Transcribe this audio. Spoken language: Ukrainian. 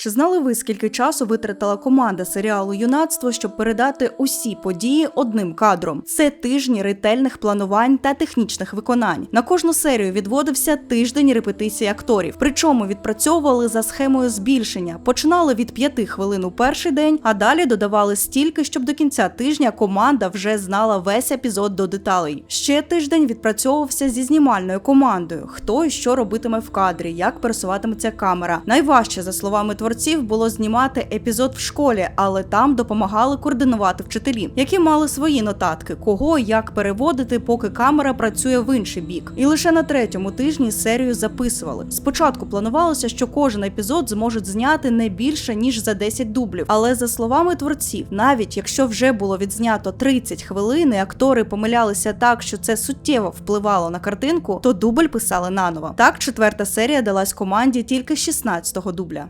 Чи знали ви, скільки часу витратила команда серіалу Юнацтво, щоб передати усі події одним кадром? Це тижні ретельних планувань та технічних виконань. На кожну серію відводився тиждень репетиції акторів. Причому відпрацьовували за схемою збільшення. Починали від п'яти хвилин у перший день, а далі додавали стільки, щоб до кінця тижня команда вже знала весь епізод до деталей. Ще тиждень відпрацьовувався зі знімальною командою. Хто і що робитиме в кадрі, як пересуватиметься камера. Найважче, за словами творців, було знімати епізод в школі, але там допомагали координувати вчителі, які мали свої нотатки, кого як переводити, поки камера працює в інший бік. І лише на третьому тижні серію записували. Спочатку планувалося, що кожен епізод зможуть зняти не більше ніж за 10 дублів. Але за словами творців, навіть якщо вже було відзнято 30 хвилин, і актори помилялися так, що це суттєво впливало на картинку, то дубль писали наново. Так, четверта серія далась команді тільки з 16-го дубля.